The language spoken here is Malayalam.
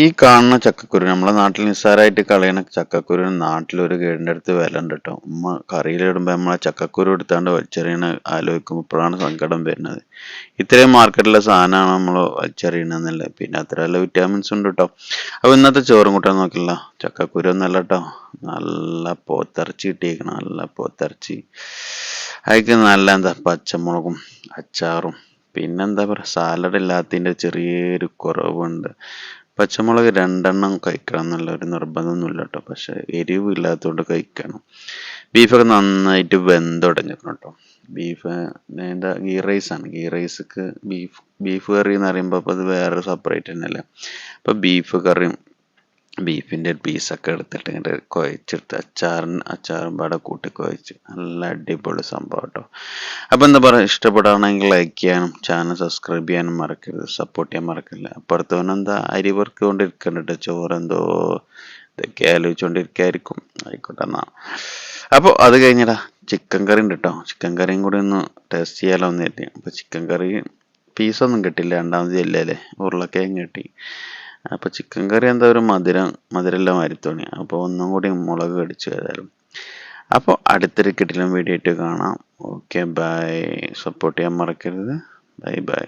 ഈ കാണുന്ന ചക്കക്കുരു നമ്മളെ നാട്ടിൽ നിസ്സാരമായിട്ട് കളയണ ചക്കക്കുരു നാട്ടിൽ ഒരു കേടിന്റെ അടുത്ത് വില ഉണ്ട് കേട്ടോ ഉമ്മ കറിയിലിടുമ്പോൾ നമ്മളെ ചക്കക്കുരു എടുത്താണ്ട് വലിച്ചെറിയണ ആലോചിക്കുമ്പോൾ ഇപ്പോഴാണ് സങ്കടം വരുന്നത്. ഇത്രയും മാർക്കറ്റിലെ സാധനമാണ് നമ്മൾ വലിച്ചെറിയണമെന്നല്ലേ പിന്നെ അത്ര നല്ല വിറ്റാമിൻസ് ഉണ്ട് കേട്ടോ അപ്പോൾ ഇന്നത്തെ ചോറും കൂട്ടാൻ നോക്കില്ല. ചക്കക്കുരു ഒന്നല്ല കേട്ടോ നല്ല പോത്തിറച്ചി കിട്ടിയേക്കണം. നല്ല പോത്തിറച്ചി. അതിക്ക് നല്ല എന്താ പച്ചമുളകും അച്ചാറും. പിന്നെന്താ പറയുക സാലഡ് ഇല്ലാത്തതിന്റെ ചെറിയൊരു കുറവുണ്ട്. പച്ചമുളക് രണ്ടെണ്ണം കഴിക്കണം എന്നുള്ള ഒരു നിർബന്ധമൊന്നുമില്ല കേട്ടോ. പക്ഷെ എരിവ് ഇല്ലാത്തതുകൊണ്ട് കഴിക്കണം. ബീഫൊക്കെ നന്നായിട്ട് വെന്തുടഞ്ഞിരിക്കണം കേട്ടോ ബീഫ് എന്താ ഗീ റൈസാണ്. ഗീ റൈസ്ക്ക് ബീഫ് ബീഫ് കറി എന്ന് പറയുമ്പോൾ അപ്പോൾ അത് വേറെ സെപ്പറേറ്റ് തന്നെയല്ലേ? അപ്പോൾ ബീഫ് കറിയും ബീഫിന്റെ പീസൊക്കെ എടുത്തിട്ട് ഇങ്ങനെ കുഴച്ചെടുത്ത് അച്ചാറിന് അച്ചാറും പാടെ കൂട്ടി കുഴച്ച്. നല്ല അടിപൊളി സംഭവം കേട്ടോ അപ്പോൾ എന്താ പറയുക ഇഷ്ടപ്പെടുകയാണെങ്കിൽ ലൈക്ക് ചെയ്യാനും ചാനൽ സബ്സ്ക്രൈബ് ചെയ്യാനും മറക്കരുത്. സപ്പോർട്ട് ചെയ്യാൻ മറക്കില്ല എന്താ അരി പെറുക്കൊണ്ടിരിക്കുന്നുണ്ട് ചോറ് എന്തോ ഇതൊക്കെ ആലോചിച്ചുകൊണ്ടിരിക്കായിരിക്കും ആയിക്കോട്ടെ എന്നാ. അപ്പോൾ അത് കഴിഞ്ഞടാ ചിക്കൻ കറി ഉണ്ട് കേട്ടോ ചിക്കൻ കറിയും കൂടി ഒന്ന് ടേസ്റ്റ് ചെയ്യാലോ എന്ന് കരുതി. അപ്പോൾ ചിക്കൻ കറി പീസൊന്നും കിട്ടില്ല. രണ്ടാമത് ജില്ലയിലെ ഉരുളക്കിഴങ്ങ് കിട്ടി. അപ്പോൾ ചിക്കൻ കറി എന്താ ഒരു മധുരം മധുരമുള്ള മാതിരി തോന്നി അപ്പോൾ ഒന്നും കൂടി മുളക് കടിച്ചു ഏതായാലും. അപ്പോൾ അടുത്തൊരു കിട്ടിലും വീഡിയോ ആയിട്ട് കാണാം. ഓക്കെ ബൈ സപ്പോർട്ട് ചെയ്യാൻ മറക്കരുത്. Bye bye